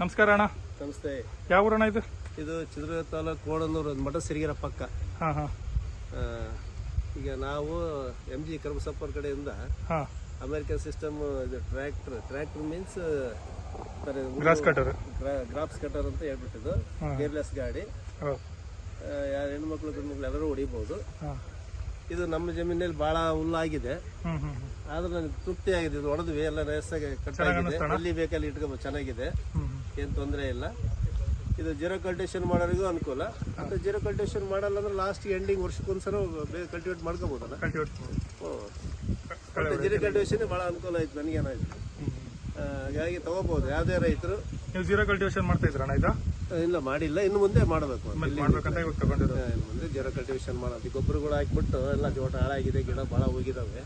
ನಮಸ್ಕಾರ ಅಣ್ಣ. ನಮಸ್ತೆ. ಯಾವ ಊರಣ್ಣ ಇದು? ಇದು ಚಿತ್ರದುರ್ಗ ತಾಲೂಕು ಕೋಡನೂರು ಮಠ ಸಿರಿಗೆರ ಪಕ್ಕ. ಹಾಂ ಹಾಂ. ಈಗ ನಾವು ಎಂ ಜಿ ಕರ್ಮಸಪ್ಪರ್ ಕಡೆಯಿಂದ ಹಾಂ. ಅಮೆರಿಕನ್ ಸಿಸ್ಟಮ್ ಇದು tractor tractor means grass cutter crops cutter ಅಂತ ಹೇಳ್ಬಿಟ್ಟಿದ್ದು. ಗೇರ್ಲೆಸ್ ಕೇರ್ಲೆಸ್ ಗಾಡಿ ಯಾರು ಹೆಣ್ಮಕ್ಳು ಗಂಡ್ಮಕ್ಳು ಎಲ್ಲರೂ ಹೊಡಿಬಹುದು ಇದು ನಮ್ಮ ಜಮೀನಲ್ಲಿ ಬಹಳ ಹುಲ್ಲಾಗಿದೆ ಆದ್ರೆ ನನಗೆ ತೃಪ್ತಿ ಆಗಿದೆ. ಇದು ಹೊಡೆದ್ವಿ ಎಲ್ಲ ರೇಸಾಗಿ ಕಟ್ ಆಗಿದೆ. ಎಲ್ಲಿ ಬೇಕಲ್ಲಿ ಇಟ್ಕೋಬೋದು ಚೆನ್ನಾಗಿದೆ. ಏನು ತೊಂದರೆ ಇಲ್ಲ. ಇದು ಜೀರೋ ಕಲ್ಟಿವೇಷನ್ ಮಾಡೋರಿಗೂ ಅನುಕೂಲ. ಮತ್ತು ಜೀರೋ ಕಲ್ಟಿವೇಷನ್ ಮಾಡಲ್ಲ ಅಂದ್ರೆ ಲಾಸ್ಟ್ ಎಂಡಿಂಗ್ ವರ್ಷಕ್ಕೊಂದ್ಸಲ ಕಲ್ಟಿವೇಟ್ ಮಾಡ್ಕೋಬೋದಲ್ಲ? ಕಲ್ಟಿವೇಟ್ ಮತ್ತೆ ಜೀರೋ ಕಲ್ಟಿವೇಶನ್ ಭಾಳ ಅನುಕೂಲ ಆಯ್ತು ನನಗೇನಾಯ್ತು ಹಾಗಾಗಿ ತಗೋಬಹುದು. ಯಾವುದೇ ರೈತರು. ನೀವು ಜೀರೋ ಕಲ್ಟಿವೇಷನ್ ಮಾಡ್ತಾ ಇದ್ರಣ್ಣ ಇದು? ಇಲ್ಲ ಮಾಡಿಲ್ಲ. ಇನ್ನು ಮುಂದೆ ಮಾಡಬೇಕು. ಮುಂದೆ ಜೀರೋ ಕಲ್ಟಿವೇಶನ್ ಮಾಡೋದು ಗೊಬ್ಬರಗಳು ಹಾಕ್ಬಿಟ್ಟು ಎಲ್ಲ ಜೋಟ ಹಾಳಾಗಿದೆ ಗಿಡ ಭಾಳ ಹೋಗಿದಾವೆ.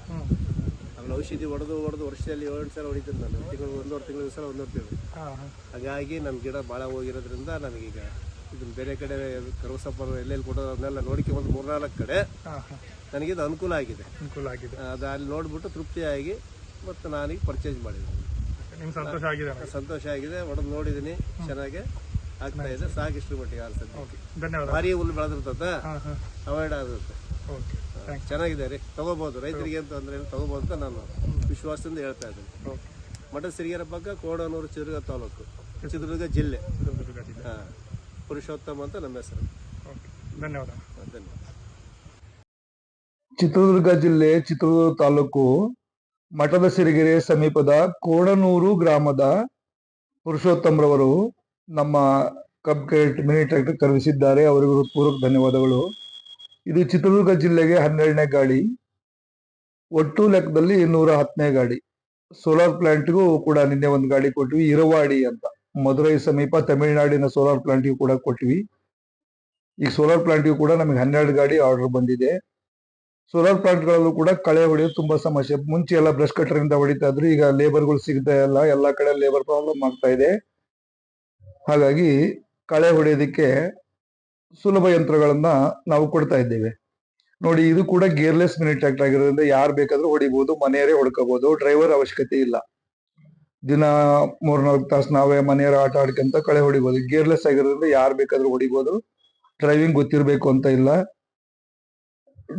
ಔಷಧಿ ಹೊಡೆದು ಹೊಡೆದು ವರ್ಷದಲ್ಲಿ ಏಳು ಸಲ ಹೊಡಿತೀನಿ ನಾನು. ತಿಂಗಳು ಒಂದೂವರೆ ತಿಂಗಳು ಸಲ ಒಂದೂವರೆ ತಿಂಗಳು. ಹಾಗಾಗಿ ನಮ್ಮ ಗಿಡ ಭಾಳ ಹೋಗಿರೋದ್ರಿಂದ ನನಗೀಗ ಇದನ್ನು ಬೇರೆ ಕಡೆ ಕರವಸಪ್ಪರು ಎಲ್ಲೆಲ್ಲಿ ಕೊಡೋದು ಅದನ್ನೆಲ್ಲ ಒಂದು ಮೂರ್ನಾಲ್ಕು ಕಡೆ ನನಗಿದು ಅನುಕೂಲ ಆಗಿದೆ. ಅನುಕೂಲ ಆಗಿದೆ. ಅದು ಅಲ್ಲಿ ನೋಡಿಬಿಟ್ಟು ತೃಪ್ತಿಯಾಗಿ ಮತ್ತು ನಾನೀಗ ಪರ್ಚೇಸ್ ಮಾಡಿದ್ದೀನಿ. ನಿಮ್ಗೆ ಸಂತೋಷ ಆಗಿದೆ ಸಂತೋಷ ಆಗಿದೆ ಒಡೆದು ನೋಡಿದ್ದೀನಿ ಚೆನ್ನಾಗಿ ಆಗ್ತಾ ಇದೆ ಸಾಕಿಷ್ಟು ಮಟ್ಟಿಗೆ ಧನ್ಯವಾದ. ಭಾರಿ ಹುಲ್ಲು ಬೆಳೆದಿರ್ತದ ಅವಾಯ್ಡ್ ಆಗುತ್ತೆ. ಓಕೆ. ಚೆನ್ನಾಗಿದೆ ರೀ. ತಗೋಬಹುದು ರೈತರಿಗೆ ಅಂತ ಅಂದ್ರೆ ತಗೋಬಹುದು ಅಂತ ನಾನು ವಿಶ್ವಾಸದಿಂದ ಹೇಳ್ತಾ ಇದ್ದೀನಿ. ಮಠ ಸಿರಿಗೆರ ಪಕ್ಕ ಕೋಡನೂರು ಚಿತ್ರದುರ್ಗ ತಾಲೂಕು ಚಿತ್ರದುರ್ಗ ಜಿಲ್ಲೆ. ಚಿತ್ರದುರ್ಗ ಜಿಲ್ಲೆ. ಹಾಂ ಪುರುಷೋತ್ತಮ ಅಂತ ನಮ್ಮ ಹೆಸರು. ಓಕೆ. ಧನ್ಯವಾದ. ಧನ್ಯವಾದ. ಚಿತ್ರದುರ್ಗ ಜಿಲ್ಲೆ ಚಿತ್ರದುರ್ಗ ತಾಲೂಕು ಮಠದ ಸಿರಿಗೆರೆ ಸಮೀಪದ ಕೋಡನೂರು ಗ್ರಾಮದ ಪುರುಷೋತ್ತಮ್ರವರು ನಮ್ಮ ಕಬ್ ಕ್ರೆಡಿಟ್ ಮಿನಿ ಟ್ರ್ಯಾಕ್ಟರ್ ಖರೀದಿಸಿದ್ದಾರೆ. ಅವರಿಗೂ ಪೂರ್ವಕ ಧನ್ಯವಾದಗಳು. ಇದು ಚಿತ್ರದುರ್ಗ ಜಿಲ್ಲೆಗೆ ಹನ್ನೆರಡನೇ ಗಾಡಿ ಒಟ್ಟು ಲೆಕ್ಕದಲ್ಲಿ ನೂರ ಹತ್ತನೇ ಗಾಡಿ ಸೋಲಾರ್ ಪ್ಲಾಂಟ್ಗೂ ಕೂಡ ನಿನ್ನೆ ಒಂದು ಗಾಡಿ ಕೊಟ್ವಿ, ಇರವಾಡಿ ಅಂತ. ಮಧುರೈ ಸಮೀಪ ತಮಿಳುನಾಡಿನ ಸೋಲಾರ್ ಪ್ಲಾಂಟ್ಗೂ ಕೂಡ ಕೊಟ್ವಿ. ಈ ಸೋಲಾರ್ ಪ್ಲಾಂಟ್ಗೂ ಕೂಡ ನಮಗೆ ಹನ್ನೆರಡು ಗಾಡಿ ಆರ್ಡರ್ ಬಂದಿದೆ. ಸೋಲಾರ್ ಪ್ಲಾಂಟ್ಗಳಲ್ಲೂ ಕೂಡ ಕಳೆ ಹೊಡೆಯೋದು ತುಂಬಾ ಸಮಸ್ಯೆ. ಮುಂಚೆ ಎಲ್ಲ ಬ್ರಷ್ ಕಟರ್ ಇಂದ ಹೊಡಿತಾ ಇದ್ರು, ಈಗ ಲೇಬರ್ಗಳು ಸಿಗ್ತಾ ಇಲ್ಲ, ಎಲ್ಲಾ ಕಡೆ ಲೇಬರ್ ಪ್ರಾಬ್ಲಮ್ ಆಗ್ತಾ ಇದೆ. ಹಾಗಾಗಿ ಕಳೆ ಹೊಡೆಯೋದಕ್ಕೆ ಸುಲಭ ಯಂತ್ರಗಳನ್ನ ನಾವು ಕೊಡ್ತಾ ಇದ್ದೇವೆ. ನೋಡಿ, ಇದು ಕೂಡ ಗೇರ್ಲೆಸ್ ಮಿನಿ ಟ್ರ್ಯಾಕ್ಟರ್ ಆಗಿರೋದ್ರಿಂದ ಯಾರು ಬೇಕಾದ್ರೂ ಹೊಡಿಬಹುದು ಮನೆಯವರೇ ಹೊಡ್ಕೋಬಹುದು ಡ್ರೈವರ್ ಅವಶ್ಯಕತೆ ಇಲ್ಲ. ದಿನ ಮೂರ್ನಾಲ್ಕು ತಾಸು ನಾವೇ ಮನೆಯವರ ಆಟ ಆಡ್ಕೊಂತ ಕಳೆ ಹೊಡಿಬಹುದು ಗೇರ್ಲೆಸ್ ಆಗಿರೋದ್ರಿಂದ ಯಾರು ಬೇಕಾದ್ರೂ ಹೊಡಿಬಹುದು ಡ್ರೈವಿಂಗ್ ಗೊತ್ತಿರಬೇಕು ಅಂತ ಇಲ್ಲ.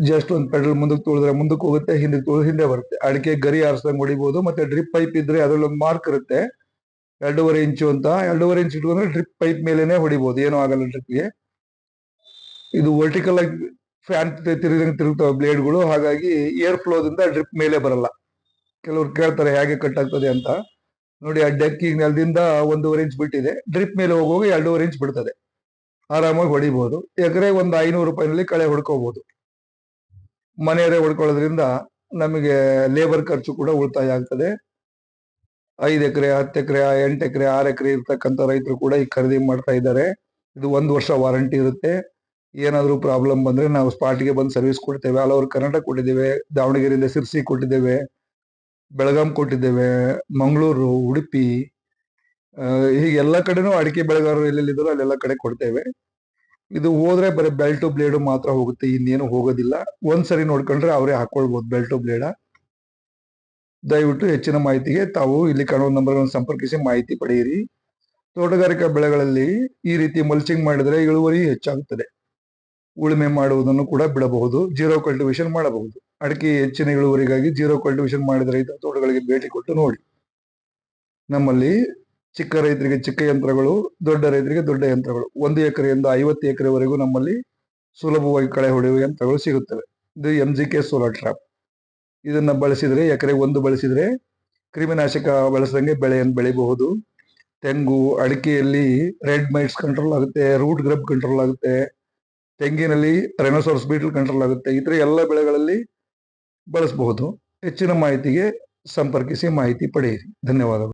ಜಸ್ಟ್ ಒಂದು ಪೆಟ್ರೋಲ್ ಮುಂದಕ್ಕೆ ತುಳಿದ್ರೆ ಮುಂದಕ್ಕೆ ಹೋಗುತ್ತೆ, ಹಿಂದೆ ತುಳಿದ್ರೆ ಹಿಂದೆ ಬರುತ್ತೆ. ಅಡಿಕೆ ಗರಿ ಆರಿಸ್ದಂಗೆ ಹೊಡಿಬಹುದು ಮತ್ತೆ ಡ್ರಿಪ್ ಪೈಪ್ ಇದ್ರೆ ಅದ್ರಲ್ಲಿ ಮಾರ್ಕ್ ಇರುತ್ತೆ. ಎರಡೂವರೆ ಇಂಚು ಅಂತ, ಎರಡೂವರೆ ಇಂಚ್ ಇಟ್ಕೊಂಡ್ರೆ ಡ್ರಿಪ್ ಪೈಪ್ ಮೇಲೆನೆ ಹೊಡಿಬಹುದು ಏನೂ ಆಗಲ್ಲ ಡ್ರಿಪ್ಗೆ. ಇದು ವರ್ಟಿಕಲ್ ಆಗಿ ಫ್ಯಾನ್ ತಿರುಗಿದಂಗೆ ತಿರುಗ್ತವೆ ಬ್ಲೇಡ್ಗಳು ಹಾಗಾಗಿ ಏರ್ ಫ್ಲೋದಿಂದ ಡ್ರಿಪ್ ಮೇಲೆ ಬರಲ್ಲ. ಕೆಲವರು ಕೇಳ್ತಾರೆ ಹೇಗೆ ಕಟ್ ಆಗ್ತದೆ ಅಂತ. ನೋಡಿ ಆ ಡೆಕ್ ಈಗ ನೆಲದಿಂದ ಒಂದೂವರೆ ಇಂಚ್ ಬಿಟ್ಟಿದೆ. ಡ್ರಿಪ್ ಮೇಲೆ ಹೋಗುವಾಗ ಎರಡೂವರೆ ಇಂಚ್ ಬಿಡ್ತದೆ. ಆರಾಮಾಗಿ ಹೊಡಿಬಹುದು ಎಕರೆ ಒಂದು ಐನೂರು ರೂಪಾಯಿನಲ್ಲಿ ಕಳೆ ಹೊಡ್ಕೋಬಹುದು ಮನೆಯವರೇ ಹೊಡ್ಕೊಳ್ಳೋದ್ರಿಂದ ನಮಗೆ ಲೇಬರ್ ಖರ್ಚು ಕೂಡ ಉಳಿತಾಯ ಆಗ್ತದೆ. ಐದು ಎಕರೆ, ಹತ್ತು ಎಕರೆ, ಎಂಟು ಎಕರೆ, ಆರು ಎಕರೆ ಇರ್ತಕ್ಕಂಥ ರೈತರು ಕೂಡ ಈ ಖರೀದಿ ಮಾಡ್ತಾ ಇದ್ದಾರೆ. ಇದು ಒಂದು ವರ್ಷ ವಾರಂಟಿ ಇರುತ್ತೆ. ಏನಾದರೂ ಪ್ರಾಬ್ಲಮ್ ಬಂದ್ರೆ ನಾವು ಸ್ಪಾಟ್ಗೆ ಬಂದು ಸರ್ವಿಸ್ ಕೊಡ್ತೇವೆ. ಆಲ್ ಓವರ್ ಕರ್ನಾಟಕ ಕೊಟ್ಟಿದ್ದೇವೆ, ದಾವಣಗೆರೆಯಿಂದ ಸಿರ್ಸಿ ಕೊಟ್ಟಿದ್ದೇವೆ, ಬೆಳಗಾಂ ಕೊಟ್ಟಿದ್ದೇವೆ, ಮಂಗಳೂರು, ಉಡುಪಿ ಹೀಗೆ ಎಲ್ಲ ಕಡೆನೂ ಅಡಿಕೆ ಬೆಳೆಗಾರರು ಎಲ್ಲೆಲ್ಲಿದ್ದಾರೋ ಅಲ್ಲೆಲ್ಲ ಕಡೆ ಕೊಡ್ತೇವೆ. ಇದು ಹೋದ್ರೆ ಬರೀ ಬೆಲ್ಟು ಬ್ಲೇಡು ಮಾತ್ರ ಹೋಗುತ್ತೆ, ಇನ್ನೇನು ಹೋಗೋದಿಲ್ಲ. ಒಂದ್ಸರಿ ನೋಡ್ಕೊಂಡ್ರೆ ಅವರೇ ಹಾಕೊಳ್ಬಹುದು ಬೆಲ್ಟು ಬ್ಲೇಡ ದಯವಿಟ್ಟು ಹೆಚ್ಚಿನ ಮಾಹಿತಿಗೆ ತಾವು ಇಲ್ಲಿ ಕಾಣುವ ನಂಬರ್ಗಳನ್ನು ಸಂಪರ್ಕಿಸಿ ಮಾಹಿತಿ ಪಡೆಯಿರಿ. ತೋಟಗಾರಿಕಾ ಬೆಳೆಗಳಲ್ಲಿ ಈ ರೀತಿ ಮಲ್ಚಿಂಗ್ ಮಾಡಿದರೆ ಇಳುವರಿ ಹೆಚ್ಚಾಗುತ್ತದೆ ಉಳುಮೆ ಮಾಡುವುದನ್ನು ಕೂಡ ಬಿಡಬಹುದು ಜೀರೋ ಕಲ್ಟಿವೇಶನ್ ಮಾಡಬಹುದು. ಅಡಿಕೆ ಹೆಚ್ಚಿನ ಇಳುವರಿಗಾಗಿ ಜೀರೋ ಕಲ್ಟಿವೇಶನ್ ಮಾಡಿದ ರೈತ ತೋಟಗಳಿಗೆ ಭೇಟಿ ಕೊಟ್ಟು ನೋಡಿ. ನಮ್ಮಲ್ಲಿ ಚಿಕ್ಕ ರೈತರಿಗೆ ಚಿಕ್ಕ ಯಂತ್ರಗಳು, ದೊಡ್ಡ ರೈತರಿಗೆ ದೊಡ್ಡ ಯಂತ್ರಗಳು. ಒಂದು ಎಕರೆಯಿಂದ ಐವತ್ತು ಎಕರೆವರೆಗೂ ನಮ್ಮಲ್ಲಿ ಸುಲಭವಾಗಿ ಕಳೆ ಹೊಡೆಯುವ ಯಂತ್ರಗಳು ಸಿಗುತ್ತವೆ. ಇದು M G K solar trap ಇದನ್ನ ಬಳಸಿದ್ರೆ, ಎಕರೆ ಒಂದು ಬಳಸಿದ್ರೆ ಕ್ರಿಮಿನಾಶಕ ಬಳಸದಂಗೆ ಬೆಳೆಯನ್ನು ಬೆಳಿಬಹುದು. ತೆಂಗು, ಅಡಿಕೆಯಲ್ಲಿ ರೆಡ್ ಮೈಟ್ಸ್ ಕಂಟ್ರೋಲ್ ಆಗುತ್ತೆ ರೂಟ್ ಗ್ರಬ್ ಕಂಟ್ರೋಲ್ ಆಗುತ್ತೆ. ತೆಂಗಿನಲ್ಲಿ ರೆನೋಸೋರ್ಸ್ ಬೀಟಲ್ ಕಂಟ್ರೋಲ್ ಆಗುತ್ತೆ. ಇತರ ಎಲ್ಲ ಬೆಳೆಗಳಲ್ಲಿ ಬಳಸಬಹುದು. ಹೆಚ್ಚಿನ ಮಾಹಿತಿಗೆ ಸಂಪರ್ಕಿಸಿ ಮಾಹಿತಿ ಪಡೆಯಿರಿ. ಧನ್ಯವಾದಗಳು.